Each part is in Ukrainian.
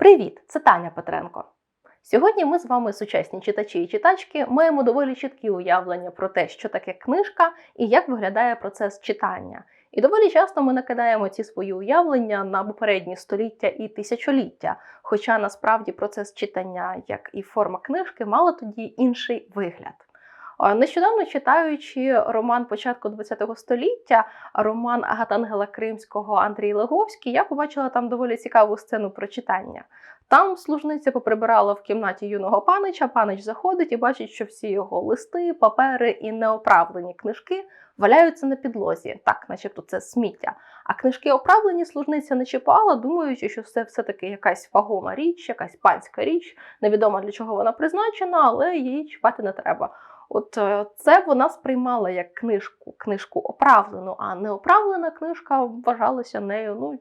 Привіт! Це Таня Петренко. Сьогодні ми з вами, сучасні читачі і читачки, маємо доволі чіткі уявлення про те, що таке книжка і як виглядає процес читання. І доволі часто ми накидаємо ці свої уявлення на попередні століття і тисячоліття. Хоча насправді процес читання, як і форма книжки, мало тоді інший вигляд. Нещодавно читаючи роман початку ХХ століття, роман Агатангела Кримського Андрій Леговський, я побачила там доволі цікаву сцену про читання. Там служниця поприбирала в кімнаті юного панича. Панич заходить і бачить, що всі його листи, папери і неоправлені книжки валяються на підлозі, так, начебто це сміття. А книжки оправлені служниця не чіпала, думаючи, що це все-таки якась вагома річ, якась панська річ. Невідомо для чого вона призначена, але її чіпати не треба. От е, це вона сприймала як книжку, книжку оправлену, а неоправлена книжка вважалася нею ну,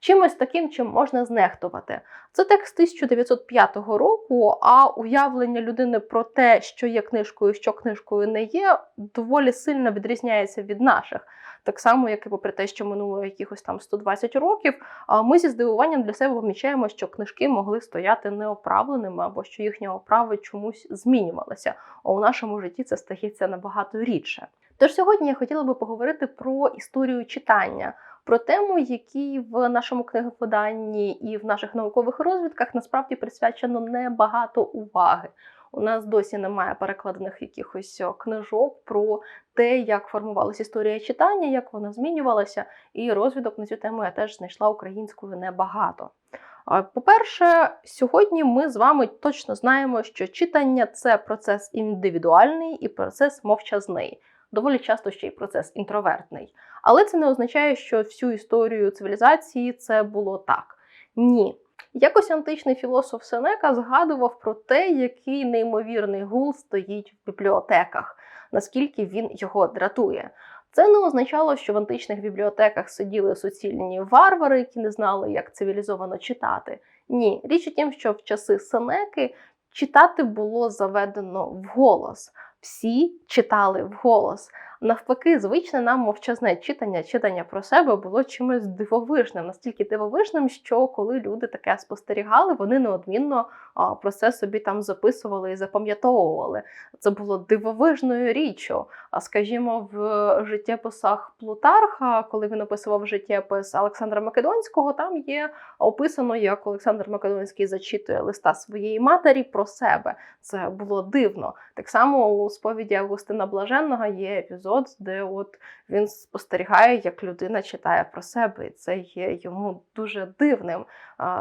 чимось таким, чим можна знехтувати. Це текст 1905 року, а уявлення людини про те, що є книжкою, що книжкою не є, доволі сильно відрізняється від наших. Так само, як і попри те, що минуло якихось там 120 років, ми зі здивуванням для себе помічаємо, що книжки могли стояти неоправленими або що їхня оправа чомусь змінювалася. А у нашому житті це стається набагато рідше. Тож сьогодні я хотіла би поговорити про історію читання, про тему, якій в нашому книговиданні і в наших наукових розвідках насправді присвячено небагато уваги. У нас досі немає перекладених якихось книжок про те, як формувалася історія читання, як вона змінювалася, і розвідок на цю тему я теж знайшла українською небагато. По-перше, сьогодні ми з вами точно знаємо, що читання це процес індивідуальний і процес мовчазний, доволі часто ще й процес інтровертний. Але це не означає, що всю історію цивілізації це було так. Ні. Якось античний філософ Сенека згадував про те, який неймовірний гул стоїть в бібліотеках, наскільки він його дратує. Це не означало, що в античних бібліотеках сиділи суцільні варвари, які не знали, як цивілізовано читати. Ні, річ у тім, що в часи Сенеки читати було заведено вголос. Всі читали вголос. Навпаки, звичне нам мовчазне читання, читання про себе було чимось дивовижним, настільки дивовижним, що коли люди таке спостерігали, вони неодмінно про це собі там записували і запам'ятовували. Це було дивовижною річчю. А скажімо, в життєписах Плутарха, коли він описував життєпис Олександра Македонського, там є описано, як Олександр Македонський зачитує листа своєї матері про себе. Це було дивно. Так само у сповіді Августина Блаженного є епізод, де от він спостерігає, як людина читає про себе, і це є йому дуже дивним.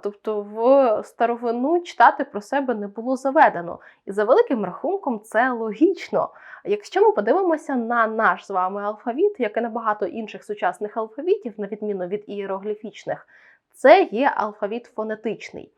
Тобто, в старовину читати про себе не було заведено, і за великим рахунком це логічно. Якщо ми подивимося на наш з вами алфавіт, як і на багато інших сучасних алфавітів, на відміну від ієрогліфічних, це є алфавіт фонетичний.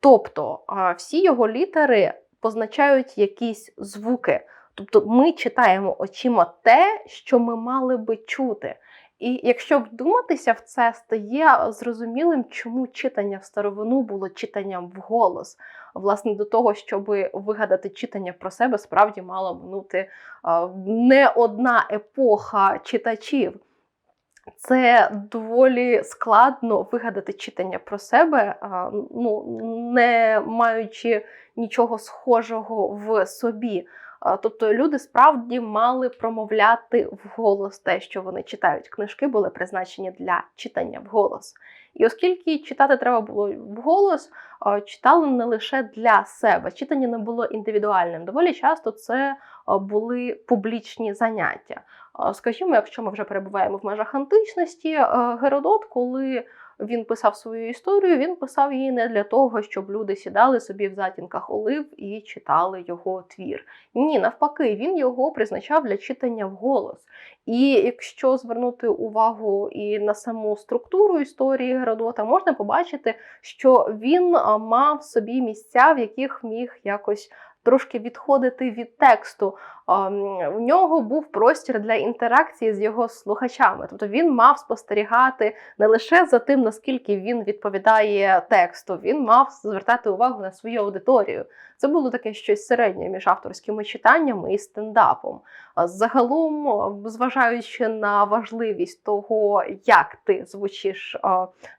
Тобто всі його літери позначають якісь звуки. Тобто ми читаємо очима те, що ми мали би чути. І якщо вдуматися в це, стає зрозумілим, чому читання в старовину було читанням вголос. Власне, до того, щоб вигадати читання про себе, справді мала минути не одна епоха читачів. Це доволі складно вигадати читання про себе, ну, не маючи нічого схожого в собі. Тобто люди справді мали промовляти вголос те, що вони читають. Книжки були призначені для читання вголос. І оскільки читати треба було вголос, читали не лише для себе. Читання не було індивідуальним. Доволі часто це були публічні заняття. Скажімо, якщо ми вже перебуваємо в межах античності, Геродот, коли він писав свою історію, він писав її не для того, щоб люди сідали собі в затінках олив і читали його твір. Ні, навпаки, він його призначав для читання вголос. І якщо звернути увагу і на саму структуру історії Геродота, можна побачити, що він мав собі місця, в яких міг якось. Трошки відходити від тексту. У нього був простір для інтеракції з його слухачами. Тобто він мав спостерігати не лише за тим, наскільки він відповідає тексту, він мав звертати увагу на свою аудиторію. Це було таке щось середнє між авторськими читаннями і стендапом. Загалом, зважаючи на важливість того, як ти звучиш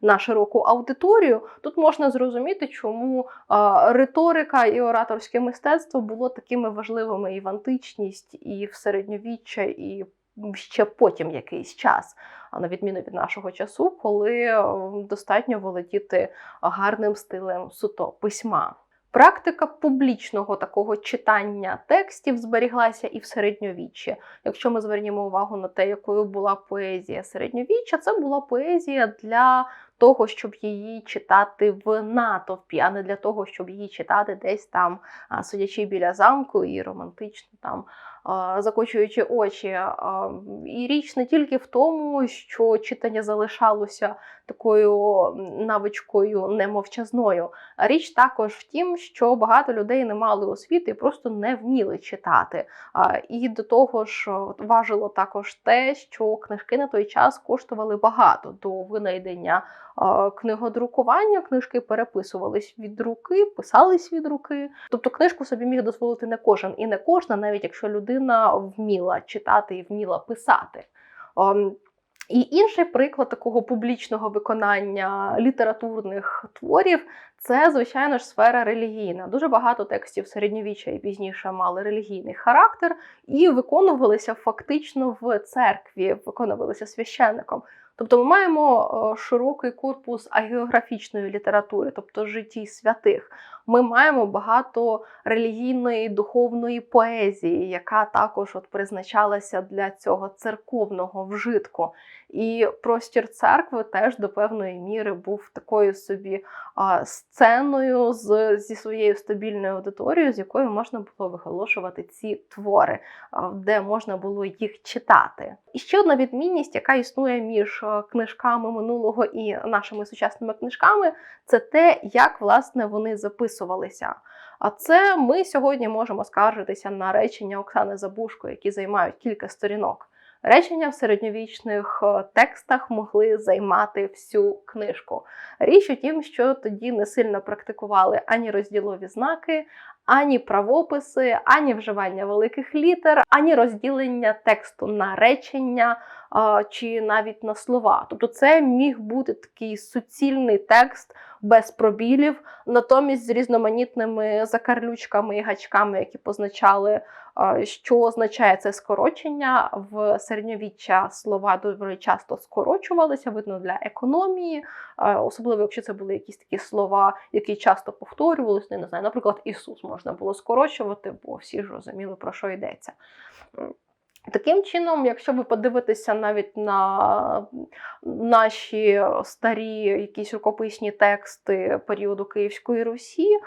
на широку аудиторію, тут можна зрозуміти, чому риторика і ораторське мистецтво було такими важливими і в античність, і в середньовіччя, і ще потім якийсь час. А на відміну від нашого часу, коли достатньо володіти гарним стилем суто письма. Практика публічного такого читання текстів зберіглася і в середньовіччі. Якщо ми звернемо увагу на те, якою була поезія середньовіччя, це була поезія для того, щоб її читати в натовпі, а не для того, щоб її читати десь там, сидячи біля замку і романтично там закочуючи очі. І річ не тільки в тому, що читання залишалося такою навичкою немовчазною, а річ також в тім, що багато людей не мали освіти і просто не вміли читати. І до того ж важило також те, що книжки на той час коштували багато до винайдення книгодрукування. Книжки переписувались від руки, писались від руки. Тобто книжку собі міг дозволити не кожен і не кожна, навіть якщо людина вміла читати і вміла писати. І інший приклад такого публічного виконання літературних творів це, звичайно ж, сфера релігійна. Дуже багато текстів середньовіччя і пізніше мали релігійний характер і виконувалися фактично в церкві, виконувалися священником. Тобто ми маємо широкий корпус агеографічної літератури, тобто житті святих. Ми маємо багато релігійної духовної поезії, яка також от призначалася для цього церковного вжитку. І простір церкви теж до певної міри був такою собі сценою з, зі своєю стабільною аудиторією, з якою можна було виголошувати ці твори, де можна було їх читати. І ще одна відмінність, яка існує між книжками минулого і нашими сучасними книжками, це те, як власне вони записувалися. А це ми сьогодні можемо скаржитися на речення Оксани Забушко, які займають кілька сторінок. Речення в середньовічних е, текстах могли займати всю книжку. Річ у тім, що тоді не сильно практикували ані розділові знаки, ані правописи, ані вживання великих літер, ані розділення тексту на речення чи навіть на слова. Тобто, це міг бути такий суцільний текст без пробілів, натомість з різноманітними закарлючками і гачками, які позначали, що означає це скорочення. В середньовіччя слова дуже часто скорочувалися, видно для економії, особливо якщо це були якісь такі слова, які часто повторювалися. Ну, не знаю, наприклад, Ісус можна було скорочувати, бо всі ж розуміли, про що йдеться. Таким чином, якщо ви подивитеся навіть на наші старі якісь рукописні тексти періоду Київської Русі,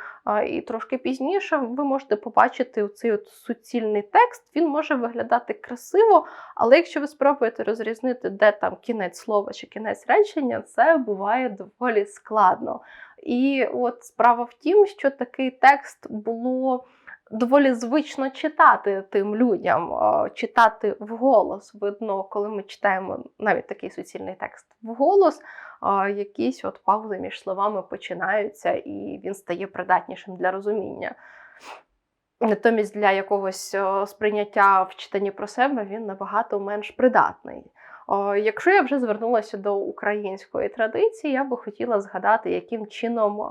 і трошки пізніше, ви можете побачити цей от суцільний текст, він може виглядати красиво, але якщо ви спробуєте розрізнити, де там кінець слова чи кінець речення, це буває доволі складно. І от справа в тім, що такий текст було доволі звично читати тим людям, читати вголос. Видно, коли ми читаємо навіть такий суцільний текст вголос, якісь от паузи між словами починаються, і він стає придатнішим для розуміння. Натомість для якогось сприйняття в читанні про себе він набагато менш придатний. Якщо я вже звернулася до української традиції, я би хотіла згадати, яким чином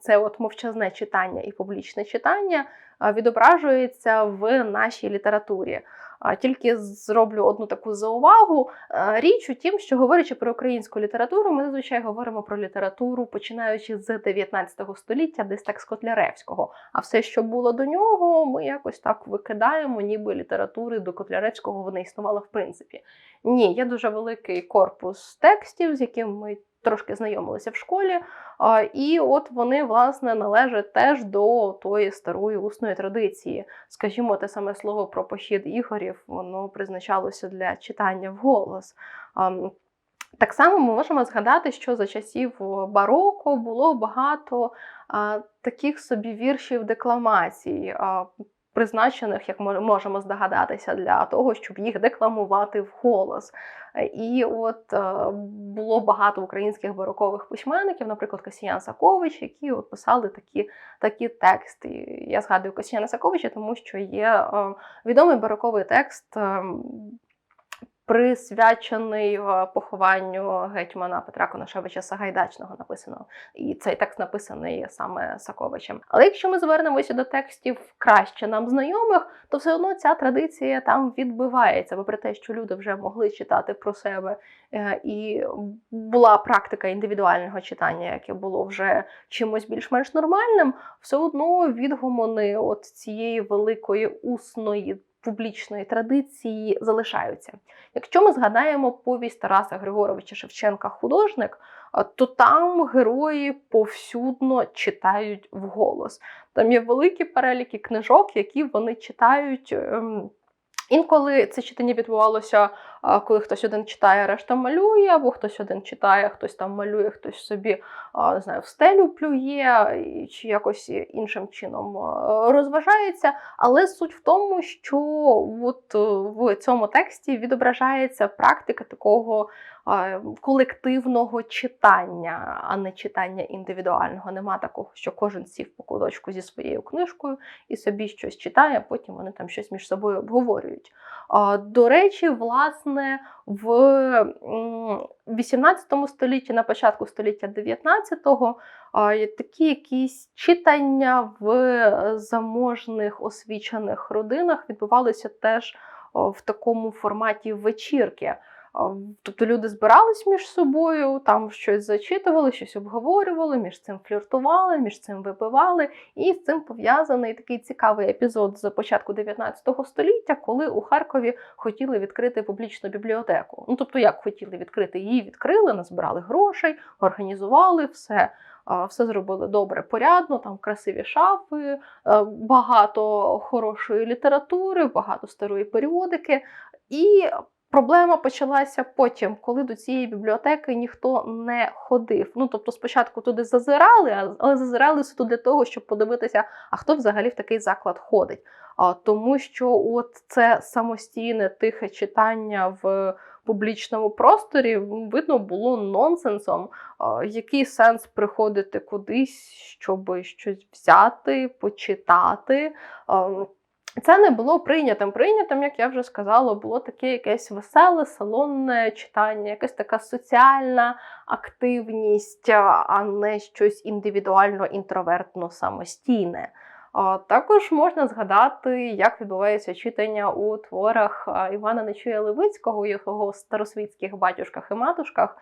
це от мовчазне читання і публічне читання відображується в нашій літературі. Тільки зроблю одну таку заувагу. Річ у тім, що говорячи про українську літературу, ми зазвичай говоримо про літературу, починаючи з 19 століття, десь так з Котляревського. А все, що було до нього, ми якось так викидаємо, ніби літератури до Котляревського вона існувала в принципі. Ні, є дуже великий корпус текстів, з яким ми трошки знайомилися в школі. І от вони, власне, належать теж до тої старої усної традиції. Скажімо, те саме слово про похід ігорів, воно призначалося для читання вголос. Так само ми можемо згадати, що за часів бароко було багато а, таких собі віршів декламацій. А, призначених, як ми можемо здогадатися, для того, щоб їх декламувати вголос. голос. І от е, було багато українських барокових письменників, наприклад, Касіян Сакович, які от писали такі, такі тексти. Я згадую Касіяна Саковича, тому що є е, відомий бароковий текст. Присвячений е, похованню гетьмана Петра Коношевича Сагайдачного написано, і цей текст написаний саме Саковичем. Але якщо ми звернемося до текстів краще нам знайомих, то все одно ця традиція там відбивається, попри те, що люди вже могли читати про себе, е, і була практика індивідуального читання, яке було вже чимось більш-менш нормальним, все одно відгомони от цієї великої усної публічної традиції залишаються. Якщо ми згадаємо повість Тараса Григоровича Шевченка художник, то там герої повсюдно читають вголос. Там є великі переліки книжок, які вони читають. Інколи це читання відбувалося, коли хтось один читає, решта малює, або хтось один читає, хтось там малює, хтось собі не знаю, в стелю плює чи якось іншим чином розважається. Але суть в тому, що от е, в цьому тексті відображається практика такого колективного читання, а не читання індивідуального. Нема такого, що кожен сів по куточку зі своєю книжкою і собі щось читає, а потім вони там щось між собою обговорюють. До речі, власне, в м, 18 столітті, на початку століття 19-го, такі якісь читання в заможних освічених родинах відбувалися теж в такому форматі вечірки. Тобто люди збирались між собою, там щось зачитували, щось обговорювали, між цим фліртували, між цим випивали. І з цим пов'язаний такий цікавий епізод з початку 19 століття, коли у Харкові хотіли відкрити публічну бібліотеку. Ну тобто, як хотіли відкрити, її відкрили, назбирали грошей, організували все. Все зробили добре, порядно, там красиві шафи, е, багато хорошої літератури, багато старої періодики. І Проблема почалася потім, коли до цієї бібліотеки ніхто не ходив. Ну тобто, спочатку туди зазирали, але зазирали суто для того, щоб подивитися, а хто взагалі в такий заклад ходить. А, тому що от це самостійне тихе читання в публічному просторі видно було нонсенсом. А, який сенс приходити кудись, щоб щось взяти, почитати? А, це не було прийнятим. Прийнятим, як я вже сказала, було таке якесь веселе, салонне читання, якась така соціальна активність, а не щось індивідуально, інтровертно, самостійне. Також можна згадати, як відбувається читання у творах Івана Нечуя Левицького, його старосвітських батюшках і матушках.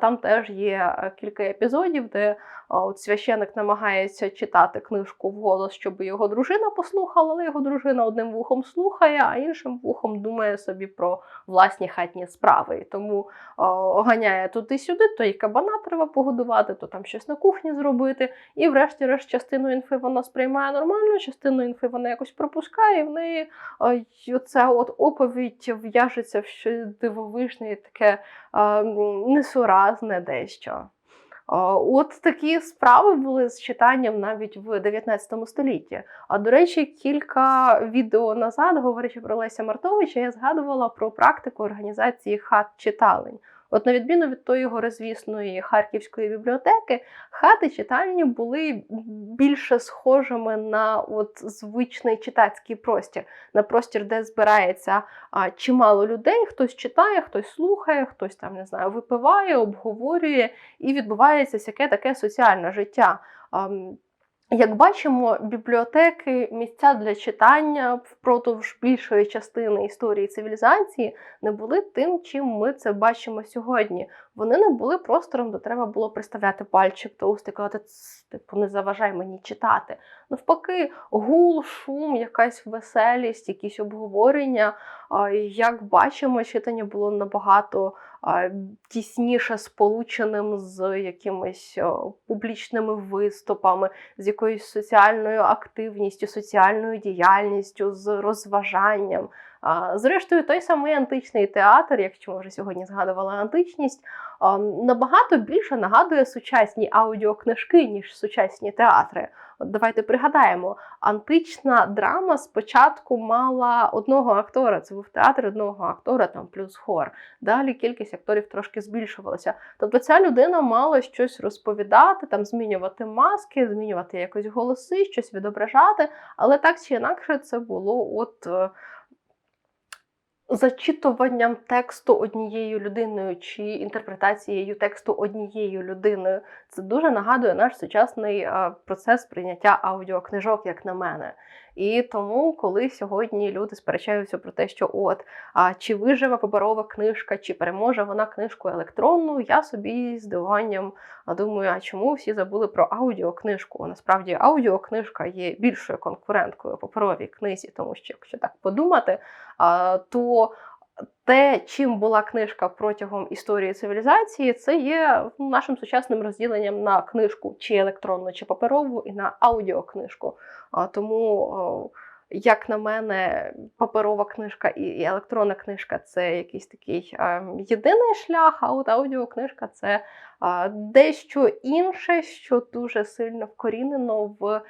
Там теж є е, кілька епізодів, де от священик намагається читати книжку вголос, щоб його дружина послухала, але його дружина одним вухом слухає, а іншим вухом думає собі про власні хатні справи. Тому а, ганяє туди-сюди, то і кабана треба погодувати, то там щось на кухні зробити. І, врешті-решт, частину інфи вона сприймає нормально, частину інфи вона якось пропускає, і в неї оця от оповідь в'яжеться в щось дивовижне, таке несуразне дещо. От такі справи були з читанням навіть в 19 столітті. А до речі, кілька відео назад, говорячи про Леся Мартовича, я згадувала про практику організації хат читалень. От на відміну від тої горизвісної харківської бібліотеки, хати читальні були більше схожими на от звичний читацький простір, на простір, де збирається а, чимало людей. Хтось читає, хтось слухає, хтось там не знаю, випиває, обговорює, і відбувається всяке таке соціальне життя. Як бачимо, бібліотеки, місця для читання впродовж більшої частини історії цивілізації не були тим, чим ми це бачимо сьогодні. Вони не були простором, де треба було приставляти пальчик до уст і казати, типу, не заважай мені читати. Навпаки, гул, шум, якась веселість, якісь обговорення. Як бачимо, читання було набагато тісніше сполученим з якимись публічними виступами, з якоюсь соціальною активністю, соціальною діяльністю, з розважанням. Зрештою, той самий античний театр, якщо ми вже сьогодні згадували античність, набагато більше нагадує сучасні аудіокнижки, ніж сучасні театри. От давайте пригадаємо, антична драма спочатку мала одного актора. Це був театр одного актора, там плюс хор. Далі кількість акторів трошки збільшувалася. Тобто ця людина мала щось розповідати, там змінювати маски, змінювати якось голоси, щось відображати, але так чи інакше це було от. Зачитуванням тексту однією людиною чи інтерпретацією тексту однією людиною це дуже нагадує наш сучасний процес прийняття аудіокнижок, як на мене. І тому, коли сьогодні люди сперечаються про те, що от а чи виживе паперова книжка, чи переможе вона книжку електронну, я собі з здивуванням думаю, а чому всі забули про аудіокнижку? Насправді аудіокнижка є більшою конкуренткою паперовій книзі, тому що якщо так подумати, то те, чим була книжка протягом історії цивілізації, це є нашим сучасним розділенням на книжку чи електронну, чи паперову, і на аудіокнижку. Тому, як на мене, паперова книжка і, електронна книжка це якийсь такий єдиний шлях, а от аудіокнижка це дещо інше, що дуже сильно вкорінено в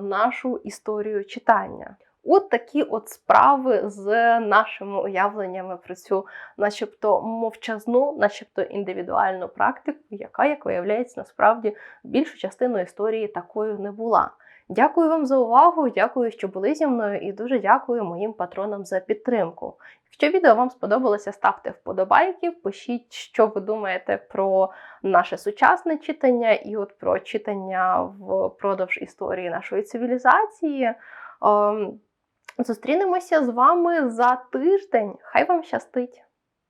нашу історію читання. От такі от справи з нашими уявленнями про цю, начебто, мовчазну, начебто індивідуальну практику, яка, як виявляється, насправді більшу частину історії такою не була. Дякую вам за увагу, дякую, що були зі мною, і дуже дякую моїм патронам за підтримку. Якщо відео вам сподобалося, ставте вподобайки, пишіть, що ви думаєте про наше сучасне читання і от про читання впродовж історії нашої цивілізації. Ем, Зустрінемося з вами за тиждень. Хай вам щастить!